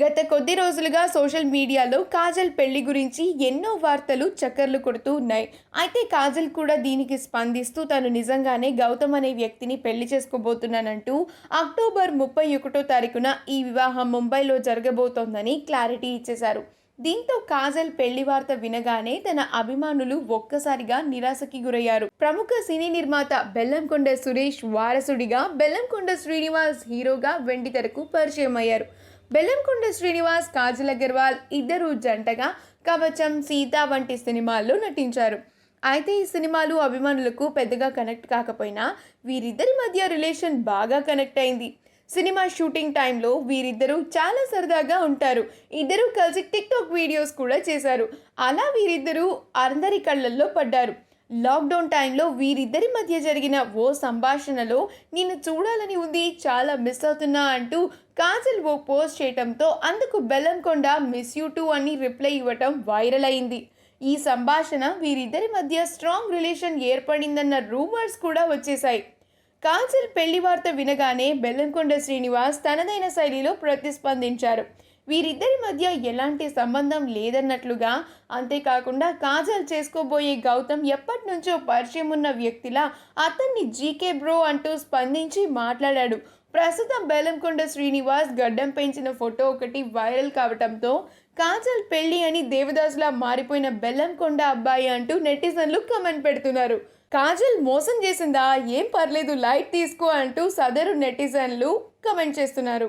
గత కొద్ది రోజులుగా సోషల్ మీడియాలో కాజల్ పెళ్ళి గురించి ఎన్నో వార్తలు చక్కర్లు కొడుతూ ఉన్నాయి. అయితే కాజల్ కూడా దీనికి స్పందిస్తూ తను నిజంగానే గౌతమ్ అనే వ్యక్తిని పెళ్ళి చేసుకోబోతున్నానంటూ అక్టోబర్ ముప్పై ఒకటో తారీఖున ఈ వివాహం ముంబైలో జరగబోతోందని క్లారిటీ ఇచ్చేశారు. దీంతో కాజల్ పెళ్ళి వార్త వినగానే తన అభిమానులు ఒక్కసారిగా నిరాశకి గురయ్యారు. ప్రముఖ సినీ నిర్మాత బెల్లంకొండ సురేష్ వారసుడిగా బెల్లంకొండ శ్రీనివాస్ హీరోగా వెండితెరకు పరిచయం అయ్యారు బెల్లంకొండ శ్రీనివాస్ కాజల్ అగర్వాల్ ఇద్దరు జంటగా కవచం సీత వంటి సినిమాల్లో నటించారు. అయితే ఈ సినిమాలు అభిమానులకు పెద్దగా కనెక్ట్ కాకపోయినా వీరిద్దరి మధ్య రిలేషన్ బాగా కనెక్ట్ అయింది. సినిమా షూటింగ్ టైంలో వీరిద్దరూ చాలా సరదాగా ఉంటారు. ఇద్దరూ కలిసి టిక్ టాక్ వీడియోస్ కూడా చేశారు. అలా వీరిద్దరూ అందరి కళ్ళల్లో పడ్డారు. లాక్డౌన్ టైంలో వీరిద్దరి మధ్య జరిగిన ఓ సంభాషణలో నేను చూడాలని ఉంది చాలా మిస్ అవుతున్నా అంటూ కాజల్ ఓ పోస్ట్ చేయటంతో అందుకు బెల్లంకొండ మిస్ యూ టూ అని రిప్లై ఇవ్వటం వైరల్ అయింది. ఈ సంభాషణ వీరిద్దరి మధ్య స్ట్రాంగ్ రిలేషన్ ఏర్పడిందన్న రూమర్స్ కూడా వచ్చేశాయి. కాజల్ పెళ్ళి వార్త వినగానే బెల్లంకొండ శ్రీనివాస్ తనదైన శైలిలో ప్రతిస్పందించారు. వీరిద్దరి మధ్య ఎలాంటి సంబంధం లేదన్నట్లుగా అంతేకాకుండా కాజల్ చేసుకోబోయే గౌతమ్ ఎప్పటి నుంచో పరిచయం ఉన్న వ్యక్తిలా అతన్ని జీకే బ్రో అంటూ స్పందించి మాట్లాడాడు. ప్రస్తుతం బెల్లంకొండ శ్రీనివాస్ గడ్డం పెంచిన ఫోటో ఒకటి వైరల్ కావటంతో కాజల్ పెళ్ళి అని దేవదాసులా మారిపోయిన బెల్లంకొండ అబ్బాయి అంటూ నెటిజన్లు కమెంట్ పెడుతున్నారు. కాజల్ మోసం చేసిందా? ఏం పర్లేదు లైట్ తీసుకో అంటూ సదరు నెటిజన్లు కమెంట్ చేస్తున్నారు.